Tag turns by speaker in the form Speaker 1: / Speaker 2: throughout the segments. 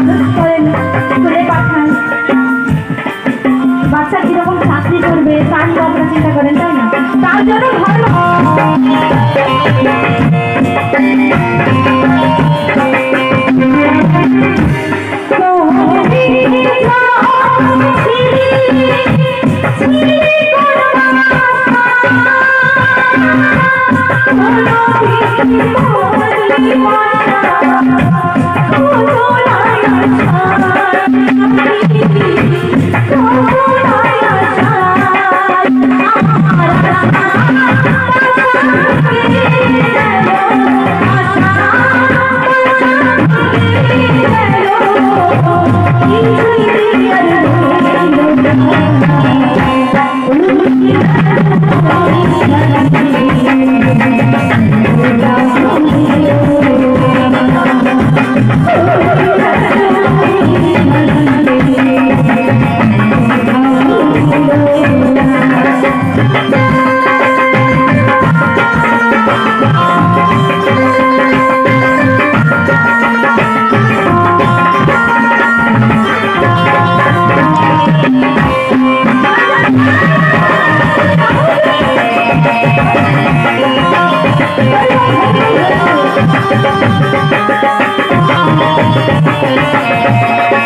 Speaker 1: মানুষ করেন স্কুলে পাঠান বাচ্চা কীরকম চাকরি করবে তা নিয়ে আপনারা চিন্তা করেন তাই না তার জন্য ভালো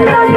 Speaker 1: Oh,